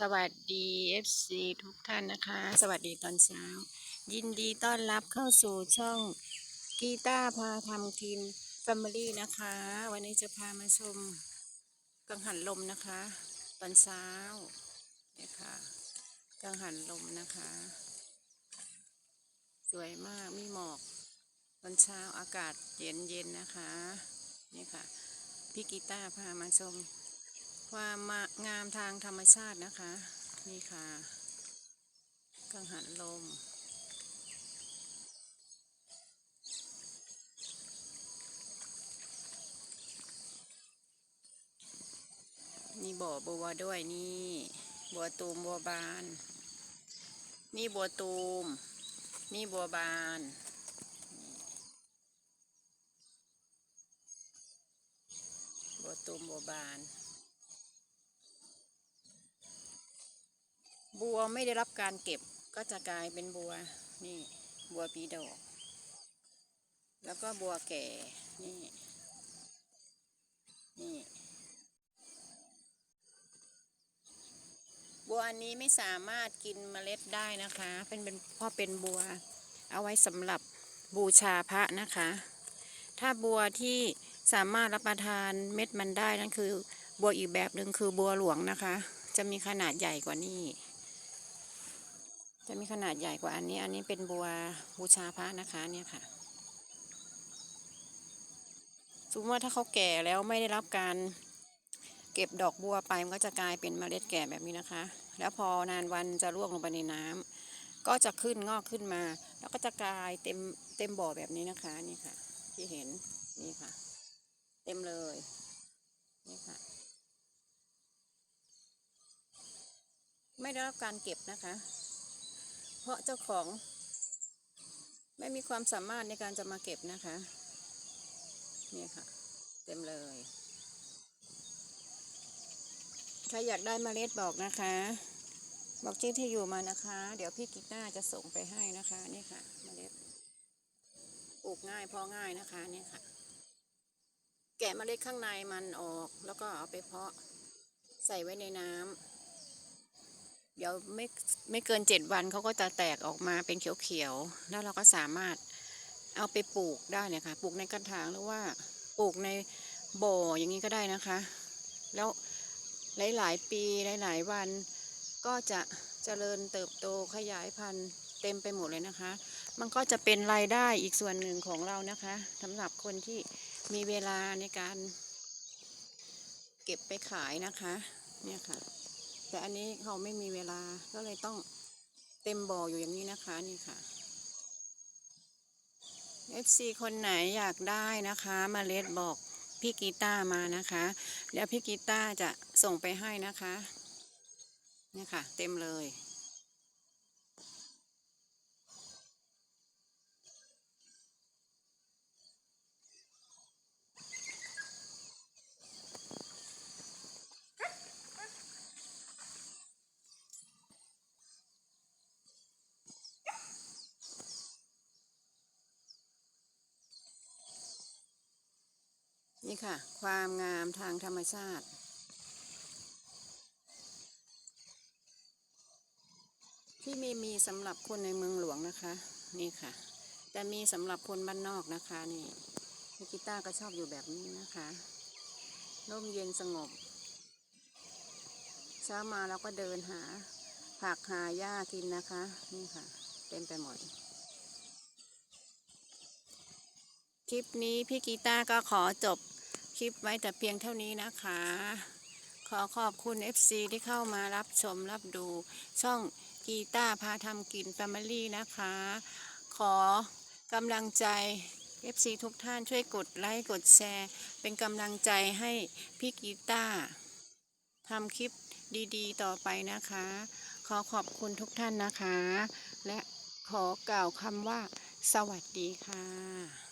สวัสดี FC ทุกท่านนะคะ สวัสดีตอนเช้า ยินดีต้อนรับเข้าสู่ช่องกีตาร์พาทำกิน Family นะคะ วันนี้จะพามาชมกังหันลมนะคะ ตอนเช้าเนี่ยค่ะกังหันลมนะคะ สวยมากมีหมอก ตอนเช้าอากาศเย็นเย็นๆนะคะนี่ค่ะพี่กีตาร์พามาชม ความงามทางธรรมชาตินะคะ นี่ค่ะ กังหันลมมีบ่อบัวด้วยนี่บัวตูมบัวบาน นี่บัวตูม นี่บัวบานบัวตูมบัวบาน บัวไม่ได้รับการเก็บก็จะกลายเป็นบัวนี่บัวปีดอก แล้วก็บัวแก่นี่นี่บัวอันนี้ไม่สามารถกินเมล็ดได้นะคะ เป็นเป็นเพราะเป็นบัว เอาไว้สำหรับบูชาพระนะคะ ถ้าบัวที่สามารถรับประทานเม็ดมันได้นั่นคือ บัวอีกแบบหนึ่งคือบัวหลวงนะคะ จะมีขนาดใหญ่กว่านี้ จะมีขนาดใหญ่กว่าอันนี้ อันนี้เป็นบัวบูชาพระนะคะเนี่ยค่ะสมมติว่าถ้าเขาแก่แล้วไม่ได้รับการเก็บดอกบัวไปมันก็จะกลายเป็นเมล็ดแก่แบบนี้นะคะ แล้วพอนานวันจะร่วงลงไปในน้ำก็จะขึ้นงอกขึ้นมา แล้วก็จะกลายเต็มเต็มบ่อแบบนี้นะคะนี่ค่ะ ที่เห็นนี่ค่ะ เต็มเลยนี่ค่ะ ไม่ได้รับการเก็บนะคะ เพราะเจ้าของ ไม่มีความสามารถในการจะมาเก็บนะคะ นี่ค่ะ เต็มเลย ใครอยากได้เมล็ดบอกนะคะ บอกชื่อที่อยู่มานะคะ เดี๋ยวพี่กิ๊กหน้าจะส่งไปให้นะคะ นี่ค่ะเมล็ดปลูกง่ายเพาะง่ายนะคะนี่ค่ะ แกะเมล็ดข้างในมันออก แล้วก็เอาไปเพาะใส่ไว้ในน้ำ เดี๋ยวไม่ไม่เกินเจ็ดวันเขาก็จะแตกออกมาเป็นเขียวๆ แล้วเราก็สามารถเอาไปปลูกได้เนี่ยค่ะ ปลูกในกระถางหรือว่าปลูกในบ่ออย่างนี้ก็ได้นะคะ แล้วหลายๆ ปีหลายๆ วันก็จะเจริญเติบโตขยายพันธุ์เต็มไปหมดเลยนะคะ มันก็จะเป็นรายได้อีกส่วนหนึ่งของเรานะคะสำหรับคนที่มีเวลาในการเก็บไปขายนะคะ เนี่ยค่ะ แต่อันนี้เขาไม่มีเวลาก็เลยต้องเต็มบ่ออยู่อย่างนี้นะคะนี่ค่ะ FC คนไหนอยากได้นะคะมาเลดบอกพี่กีตามานะคะเดี๋ยวพี่กีตาจะส่งไปให้นะคะนี่ค่ะ เต็มเลย นี่ค่ะ ความงามทางธรรมชาติ ที่มีมีสำหรับคนในเมืองหลวงนะคะ นี่ค่ะ แต่มีสำหรับคนบ้านนอกนะคะนี่พี่กีตาก็ชอบอยู่แบบนี้นะคะร่มเย็นสงบ เช้ามาเราก็เดินหา ผักหาหญ้ากินนะคะ นี่ค่ะ เต็มไปหมดคลิปนี้พี่กีตาก็ขอจบ ลิปไว้แต่เพียงเท่านี้นะคะ ขอขอบคุณ FC ที่เข้ามารับชมรับดู ช่องกีตาร์พาทำกิน Family นะคะ ขอกำลังใจ FC ทุกท่านช่วยกดไลค์กดแชร์ เป็นกำลังใจให้พี่กีตาร์ทำคลิปดีๆ ต่อไปนะคะ ขอขอบคุณทุกท่านนะคะ และขอกล่าวคำว่า สวัสดีค่ะ